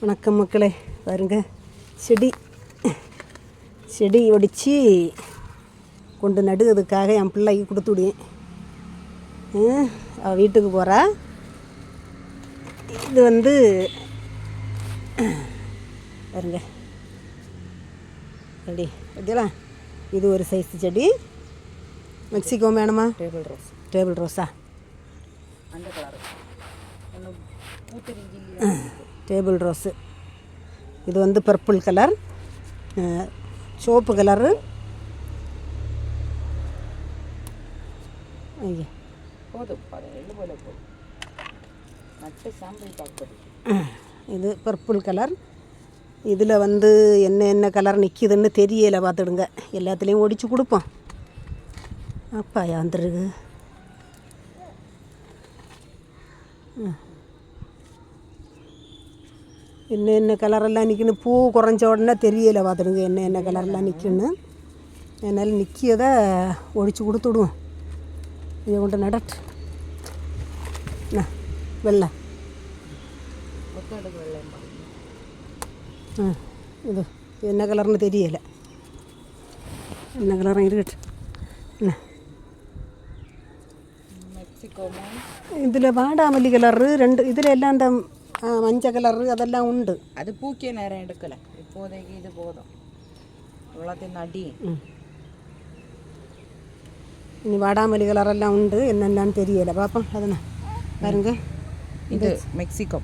வணக்கம் மக்களே பாருங்க. செடி. செடி ஒடிச்சு கொண்டு நடுறதுக்காக என் பிள்ளைக்கு கொடுத்து விடுவேன். ம், அவ வீட்டுக்கு போகிறா இது வந்து பாருங்க. செடி பார்த்தீங்களா? இது ஒரு சைஸ் செடி. மெக்சிகோ வேணுமா? டேபிள் ரோஸ் டேபிள் ரோஸா அந்த கலர் டேபிள் ரோஸு இது வந்து பர்பிள் கலர் சோப்பு கலரு ஐயா. இது பர்பிள் கலர் இதில் வந்து என்ன என்ன கலர் நிற்கிதுன்னு தெரியலை பார்த்துடுங்க. எல்லாத்துலேயும் ஒடிச்சு கொடுப்போம். அப்பா வந்துருக்கு? என்ன என்ன கலரெல்லாம் நிற்குன்னு பூ குறைஞ்ச உடனே தெரியலை பார்த்துடுங்க என்ன என்ன கலர்லாம் நிற்குன்னு அதனால் நிற்கியதை ஒடிச்சு கொடுத்துடுவோம் இதை கொண்டு நடட்டு என்ன வெள்ளை ஒத்தடுக்கு வெள்ளையும் பாருங்க ஆ இது என்ன கலர்னு தெரியலை என்ன கலரும் இருக்கட்டும் என்ன மெக்சிகோமா இதில் வாடாமல்லி மஞ்சள் கலரு அதெல்லாம் உண்டு. அது பூக்கிய நேரம் எடுக்கல. இப்போதைக்கு இது போதும். இவ்வளோத்தையும் நடி. ம். இனி வாடாமல்லி கலரெல்லாம் உண்டு. என்னென்னு தெரியலை. பார்ப்போம் அதனா பாருங்க. இது மெக்சிகோ.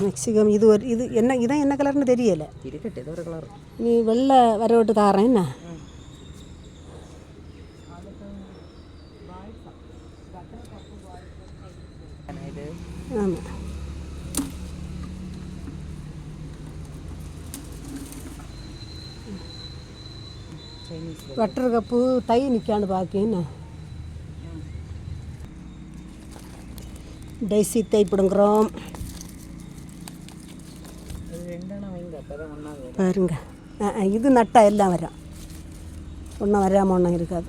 மெக்சிகம் இது ஒரு இது என்ன இதான் என்ன கலர்னு தெரியலை. இருக்கட்டு ஏதோ ஒரு கலர் நீ வெள்ளை வர விட்டு தாரேன். என்ன? இது ஆமாம் சைனீஸ் கப்பு தை நிற்கான்னு பார்க்கேன்னு டைசி தை பிடுங்குறோம். பாருங்க. ஆ, இது நட்டா எல்லாம் வரும். ஒன்றும் வராமல் ஒன்றும் இருக்காது.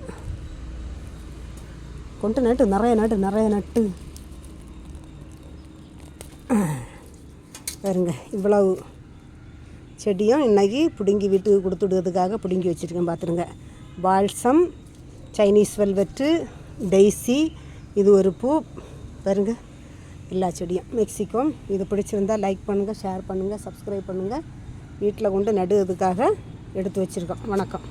கொண்டு நட்டு நிறைய நட்டு நிறைய நட்டு. பாருங்க இவ்வளவு செடியும் இன்றைக்கி பிடுங்கி வீட்டுக்கு கொடுத்துடுறதுக்காக பிடுங்கி வச்சுருக்கேன் பார்த்துருங்க. பால்சம் சைனீஸ் வெல்வெட்டு டெய்ஸி இது ஒரு பூ. பாருங்க எல்லா செடியும். மெக்சிகோ இது பிடிச்சிருந்தா லைக் பண்ணுங்கள் ஷேர் பண்ணுங்கள் சப்ஸ்கிரைப் பண்ணுங்கள் வீட்டில் கொண்டு நடுவதுக்காக எடுத்து வச்சுருக்கோம். வணக்கம்.